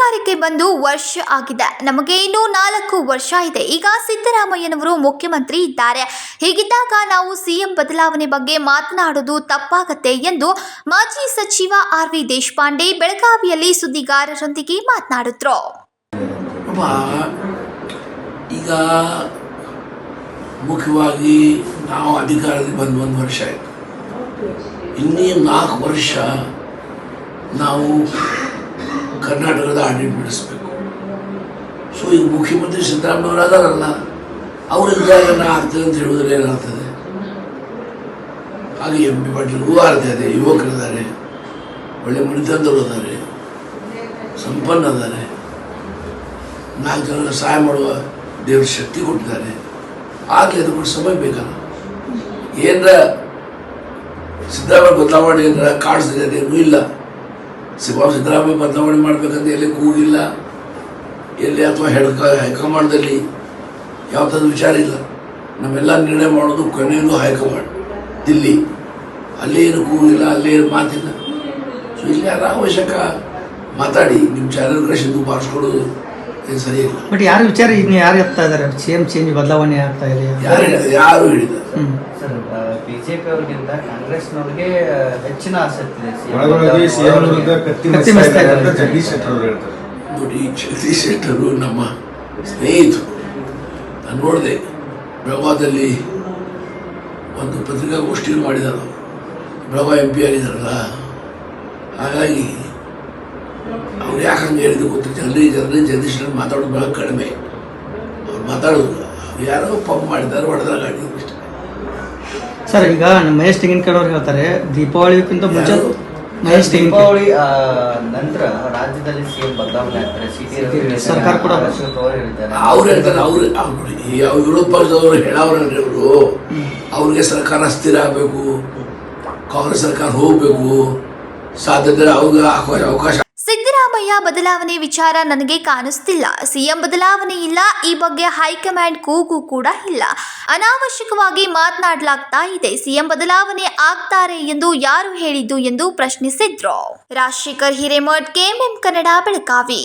ಅಧಿಕಾರಕ್ಕೆ ಬಂದು ವರ್ಷ ಆಗಿದೆ. ನಮಗೆ ಇನ್ನೂ ನಾಲ್ಕು ವರ್ಷ ಇದೆ. ಈಗ ಸಿದ್ದರಾಮಯ್ಯನವರು ಮುಖ್ಯಮಂತ್ರಿ ಇದ್ದಾರೆ. ಹೀಗಿದ್ದಾಗ ನಾವು ಸಿಎಂ ಬದಲಾವಣೆ ಬಗ್ಗೆ ಮಾತನಾಡೋದು ತಪ್ಪಾಗತ್ತೆ ಎಂದು ಮಾಜಿ ಸಚಿವ ಆರ್ ವಿ ದೇಶಪಾಂಡೆ ಬೆಳಗಾವಿಯಲ್ಲಿ ಸುದ್ದಿಗಾರರೊಂದಿಗೆ ಮಾತನಾಡಿದ್ರು. ಈಗ ಮುಖ್ಯವಾಗಿ ನಾವು ಅಧಿಕಾರದಲ್ಲಿ ಬಂದು ಒಂದು ವರ್ಷ ಆಯಿತು. ಇನ್ನೇ ನಾಲ್ಕು ವರ್ಷ ನಾವು ಕರ್ನಾಟಕದ ಆಡಳಿತ ನಡೆಸಬೇಕು. ಸೊ ಈಗ ಮುಖ್ಯಮಂತ್ರಿ ಸಿದ್ದರಾಮಯ್ಯವರು ಅದಾರಲ್ಲ ಅವ್ರಿಗೆ ಇದ್ದಾಗ ನಾ ಆಗ್ತದೆ ಅಂತ ಹೇಳಿದ್ರೆ ಏನಾಗ್ತದೆ? ಹಾಗೆ ಎಂ ಪಿ ಪಾಟೀಲ್ಗೂ ಇದೆ ಯುವಕರಿದ್ದಾರೆ, ಒಳ್ಳೆ ಮಣಿತಂದವರು ಇದ್ದಾರೆ, ಸಂಪನ್ನ ಇದ್ದಾರೆ. ನಾಲ್ಕು ಜನ ಸಹಾಯ ಮಾಡುವ ದೇವ್ರ ಶಕ್ತಿ ಕೊಟ್ಟಿದ್ದಾರೆ. ಆಗಲಿ ಅದು ಕೂಡ ಸಮಯ ಬೇಕಲ್ಲ. ಏನರ ಸಿದ್ದರಾಮಯ್ಯ ಬದಲಾವಣೆ ಏನರ ಕಾಡಿಸಿದೆ ಅದೇನೂ ಇಲ್ಲ. ಸಿದ್ದರಾಮಯ್ಯ ಬದಲಾವಣೆ ಮಾಡಬೇಕಂತ ಎಲ್ಲಿ ಕೂಗಿಲ್ಲ? ಎಲ್ಲಿ ಅಥವಾ ಹೆಡ್ಕ ಹೈಕಮಾಂಡ್ದಲ್ಲಿ ಯಾವುದಾದ್ರು ವಿಚಾರ ಇಲ್ಲ. ನಮ್ಮೆಲ್ಲ ನಿರ್ಣಯ ಮಾಡೋದು ಕೊನೆಯದು ಹೈಕಮಾಂಡ್ ದಿಲ್ಲಿ. ಅಲ್ಲಿ ಏನು ಕೂಗಿಲ್ಲ ಅಲ್ಲಿ ಏನು ಮಾತಿಲ್ಲ. ಸೊ ಇಲ್ಲಿ ಅನಾವಶ್ಯಕ ಮಾತಾಡಿ ನಿಮ್ಮ ಚಾನೆಲ್ ಕಳಿಸಿದ್ದು ಬಾರಿಸ್ಕೊಡೋದು ಏನು ಸರಿ ಇಲ್ಲ. ಬಟ್ ಯಾರು ವಿಚಾರ ಇನ್ನು ಯಾರು ಎತ್ತಾ ಇದಾರೆ ಸೇಮ್ ಚೇಂಜ್ ಬದಲಾವಣೆ ಆಗ್ತಾ ಇದೆ ಯಾರು ಹೇಳಿದ ಯಾರು ಹೇಳಿದ್ದಾರೆ? ಬಿಜೆಪಿ ಅವ್ರಿಗಿಂತ ಕಾಂಗ್ರೆಸ್ನವ್ರಿಗೆ ಹೆಚ್ಚಿನ ಆಸಕ್ತಿ ಇದೆ. ಸಿಎಂ ಕತ್ತಿ ಅಂತ ಜಗದೀಶ್ ಶೆಟ್ಟರ್ ಅವರು ಹೇಳ್ತಾರೆ. ನೋಡಿ ಜಗದೀಶ್ ಶೆಟ್ಟರು ನಮ್ಮ ಸ್ನೇಹಿತರು. ನಾನು ನೋಡಿದೆ ಬ್ರಹ್ಮದಲ್ಲಿ ಒಂದು ಪತ್ರಿಕಾಗೋಷ್ಠಿಯನ್ನು ಮಾಡಿದರು ಬ್ರಹ್ಮ ಎಂ ಪಿ ಆಗಿದ್ದಾರಲ್ಲ ಹಾಗಾಗಿ ಅವ್ರು ಯಾಕೆ ಹಂಗೆ ಹೇಳಿದ್ರು ಗೊತ್ತು ಜನರಿ ಜನರಿ ಜಗದೀಶ್ ಶೆಟ್ಟರ್ ಮಾತಾಡೋದು ಬಹಳ ಕಡಿಮೆ. ಅವ್ರು ಮಾತಾಡೋದು ಅವ್ರು ಯಾರೋ ಪಂಪ್ ಮಾಡಿದ್ದಾರೆ ಹೊಡೆದಾಗ ಆಡಿದ್ರು ಅಷ್ಟೇ. ಸರ್ ಈಗ ನಮ್ಮ ಮಹೇಶ್ ತೆಂಗಿನಕಾಯಿ ಅವ್ರು ಹೇಳ್ತಾರೆ ದೀಪಾವಳಿಗಿಂತ ಮುಂಚೆ ಮಹೇಶ್ ತೆಂಗಿನಕಾಯಿ ದೀಪಾವಳಿ ಆ, ನಂತರ ರಾಜ್ಯದಲ್ಲಿ ಸಿಎಂ ಬದಲಾವಣೆ ಆಗ್ತಾರೆ. ಸಿಟಿ ಸರ್ಕಾರ ಕೂಡ ಅವರು ಹೇಳ್ತಾರೆ. ಅವ್ರು ಅವ್ರು ನೋಡಿ ಈ ಅವ್ರು ವಿರೋಧ ಪಕ್ಷದವರು ಹೇಳವ್ರಲ್ರಿ ಅವರು ಅವ್ರಿಗೆ ಸರ್ಕಾರ ಸ್ಥಿರ ಆಗಬೇಕು ಕಾಂಗ್ರೆಸ್ ಸರ್ಕಾರ ಹೋಗಬೇಕು ಸಾಧ್ಯತೆ ಅವ್ರಿಗೆ ಅವಕಾಶ ಅವಕಾಶ ಸಿದ್ದರಾಮಯ್ಯ ಬದಲಾವಣೆ ವಿಚಾರ ನನಗೆ ಕಾಣಿಸ್ತಿಲ್ಲ. ಸಿಎಂ ಬದಲಾವಣೆ ಇಲ್ಲ, ಈ ಬಗ್ಗೆ ಹೈಕಮಾಂಡ್ ಕೂಗು ಕೂಡ ಇಲ್ಲ. ಅನಾವಶ್ಯಕವಾಗಿ ಮಾತನಾಡಲಾಗ್ತಾ ಇದೆ. ಸಿಎಂ ಬದಲಾವಣೆ ಆಗ್ತಾರೆ ಎಂದು ಯಾರು ಹೇಳಿದ್ದು ಎಂದು ಪ್ರಶ್ನಿಸಿದ್ರು. ರಾಜಶೇಖರ್ ಹಿರೇಮಠ್, ಕೆಎಂಎಂ ಕನ್ನಡ ಬೆಳಗಾವಿ.